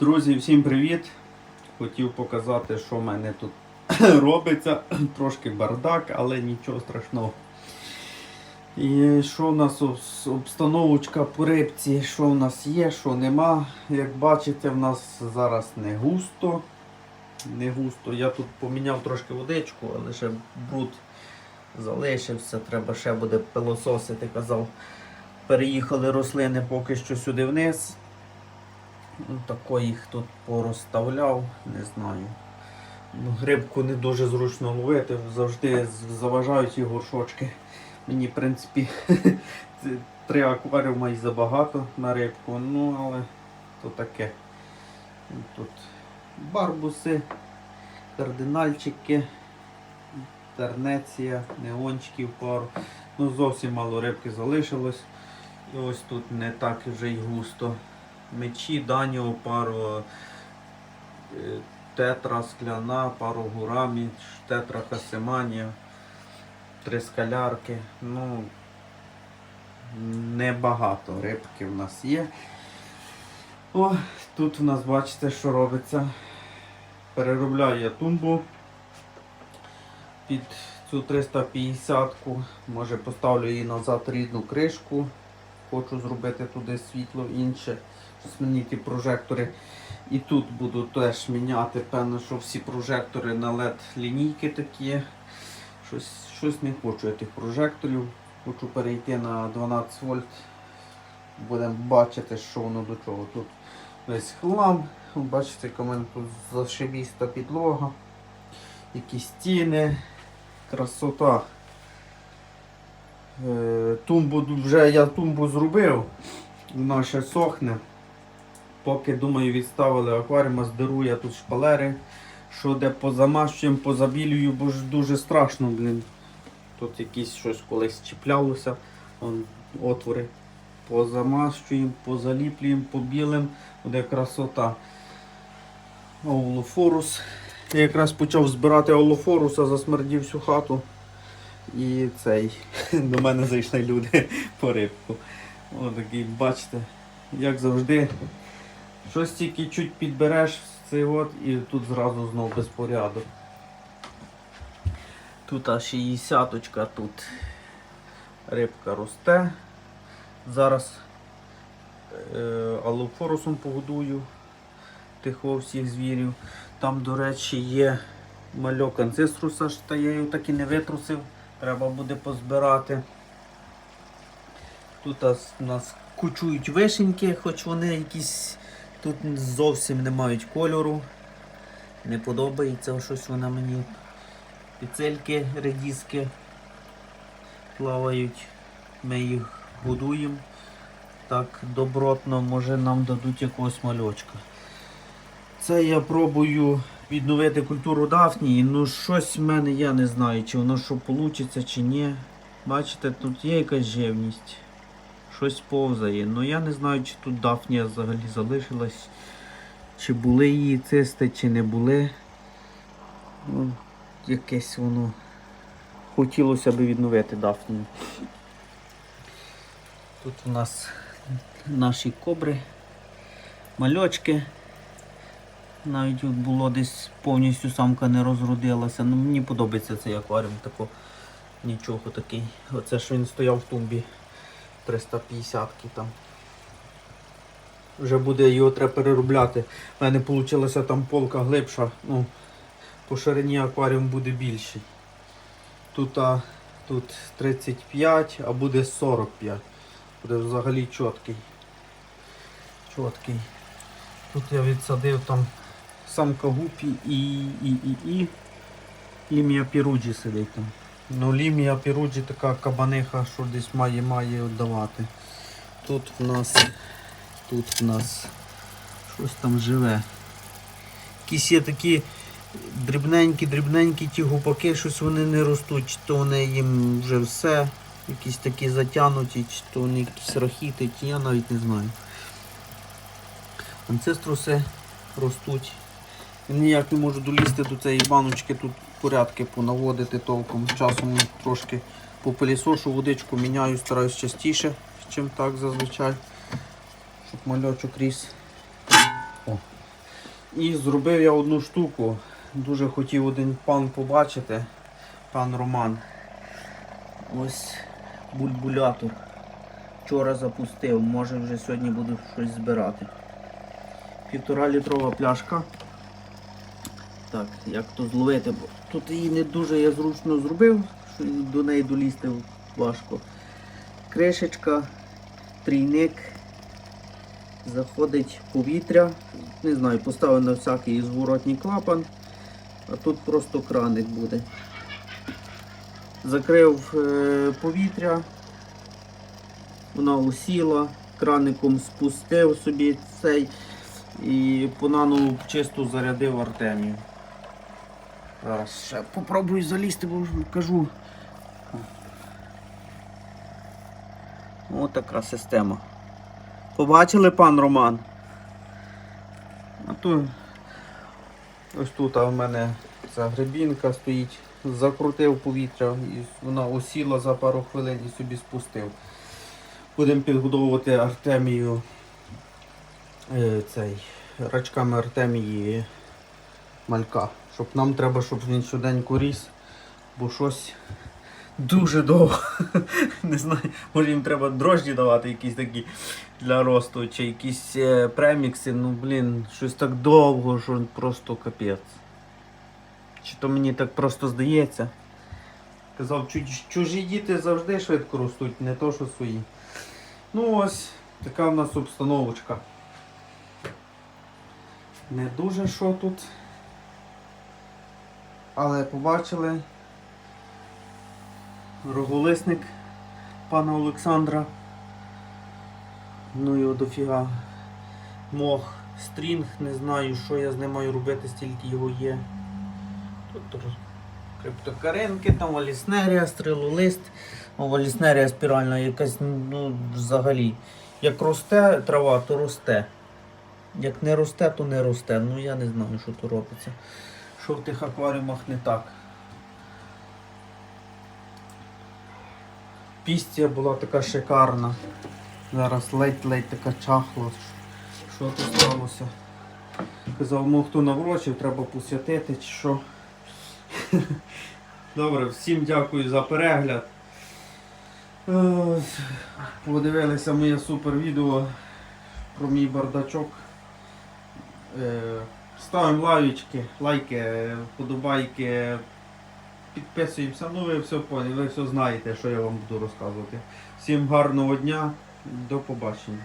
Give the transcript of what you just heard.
Друзі, всім привіт! Хотів показати, що в мене тут робиться. Трошки бардак, але нічого страшного. І що в нас об- обстановочка по рибці, що в нас є, що нема. Як бачите, в нас зараз не густо. Не густо. Я тут поміняв трошки водичку, але ще бруд залишився. Треба ще буде пилососити, казав. Переїхали рослини поки що сюди вниз. Ну, Тако їх тут порозставляв, не знаю. Ну, Грибку не дуже зручно ловити, завжди заважають ці горшочки. Мені, в принципі, три акваріума і забагато на рибку, ну але то таке. Тут барбуси, кардинальчики, тернеція, неончиків пару. Ну зовсім мало рибки залишилось. І ось тут не так вже й густо мечі, даніо, пару е, тетра скляна, пару гурамі, тетра хасиманія, три скалярки. Ну, небагато рибки в нас є. О, тут в нас бачите, що робиться. Переробляю я тумбу під цю 350-ку. Може поставлю її назад рідну кришку. Хочу зробити туди світло інше. Змінити прожектори. І тут буду теж міняти. Певно, що всі прожектори на LED лінійки такі. Щось, щось не хочу я тих прожекторів. Хочу перейти на 12 вольт. Будемо бачити, що воно до чого. Тут весь хлам. Бачите, яка в мене тут зашибіста підлога. Які стіни. Красота. Е, Тумбу вже я тумбу зробив. Вона ще сохне. Поки думаю відставили акваріума, здеру я тут шпалери. Що де позамащуємо, позабілюю, бо ж дуже страшно, блін. Тут якісь щось колись чіплялося. Вон, отвори. Позамащуємо, позаліплюємо, побілимо. Буде красота. Олофорус. Я якраз почав збирати олофоруса, засмердів всю хату. І цей. До мене зайшли люди по рибку. Отакий, бачите, як завжди. Щось тільки чуть підбереш цей от і тут зразу знов безпорядок. Тут аж 60 тут рибка росте. Зараз е, алофорусом погодую тих о, всіх звірів. Там, до речі, є мальок анцеструса, ж та я його так і не витрусив. Треба буде позбирати. Тут у нас кучують вишеньки, хоч вони якісь тут зовсім не мають кольору. Не подобається щось вона мені. Піцельки, редіски плавають. Ми їх будуємо. Так добротно, може нам дадуть якогось мальочка. Це я пробую відновити культуру дафнії. Ну щось в мене я не знаю, чи воно що вийде, чи ні. Бачите, тут є якась живність. Щось повзає. Ну я не знаю, чи тут дафнія взагалі залишилась. Чи були її цисти, чи не були. Ну, якесь воно. Хотілося б відновити дафнію. Тут у нас наші кобри, мальочки. Навіть було десь повністю самка не розродилася. Ну, мені подобається цей акваріум, тако нічого такий. Оце що він стояв в тумбі 350 там. Вже буде його треба переробляти. У мене вийшла там полка глибша. Ну, по ширині акваріум буде більший. Тут, а, тут 35, а буде 45. Буде взагалі чіткий. Чіткий. Тут я відсадив там самка гупі і і, і, і лімія піруджі сидить там. Ну лімія піруджі така кабаниха, що десь має має віддавати. Тут в нас тут в нас щось там живе. Якісь є такі дрібненькі, дрібненькі ті гупаки, щось вони не ростуть, чи то вони їм вже все, якісь такі затянуті, чи то вони якісь рахіти, ті я навіть не знаю. Анцеструси ростуть. Ніяк не можу долізти до цієї баночки, тут порядки понаводити толком. Часом трошки попилісошу, водичку міняю, стараюсь частіше, чим так зазвичай. Щоб мальочок ріс. О. І зробив я одну штуку. Дуже хотів один пан побачити. Пан Роман. Ось бульбулятор. Вчора запустив, може вже сьогодні буду щось збирати. Півтора літрова пляшка. Так, як то зловити, бо тут її не дуже я зручно зробив, що до неї долізти важко. Кришечка, трійник, заходить повітря. Не знаю, поставив на всякий зворотній клапан, а тут просто краник буде. Закрив е, повітря, вона усіла, краником спустив собі цей і по нану чисто зарядив Артемію. Ще попробую залізти, бо вже кажу. Ось така система. Побачили, пан Роман? А то ось тут а в мене ця гребінка стоїть, закрутив повітря і вона осіла за пару хвилин і собі спустив. Будемо підгодовувати Артемію е, цей, рачками Артемії малька. Щоб нам треба, щоб він щоденько ріс, бо щось дуже довго. Не знаю, може їм треба дрожджі давати якісь такі для росту, чи якісь е, премікси, ну блін, щось так довго, що просто капець. Чи то мені так просто здається. Казав, чужі діти завжди швидко ростуть, не то що свої. Ну ось, така в нас обстановочка. Не дуже що тут. Але побачили роголисник пана Олександра. Ну його дофіга. Мох, стрінг, не знаю, що я з ним маю робити, стільки його є. Тут криптокаринки, там валіснерія, стрілолист. О, валіснерія спіральна якась, ну, взагалі. Як росте трава, то росте. Як не росте, то не росте. Ну я не знаю, що то робиться. Що в тих акваріумах не так. Пістія була така шикарна. Зараз ледь-ледь така чахла. Що тут сталося? Казав, мов хто наврочив, треба посвятити чи що. Добре, всім дякую за перегляд. Е, Подивилися моє супер відео про мій бардачок. Ставимо лайочки, лайки, вподобайки, підписуємося. Ну ви все поняли, ви все знаєте, що я вам буду розказувати. Всім гарного дня, до побачення.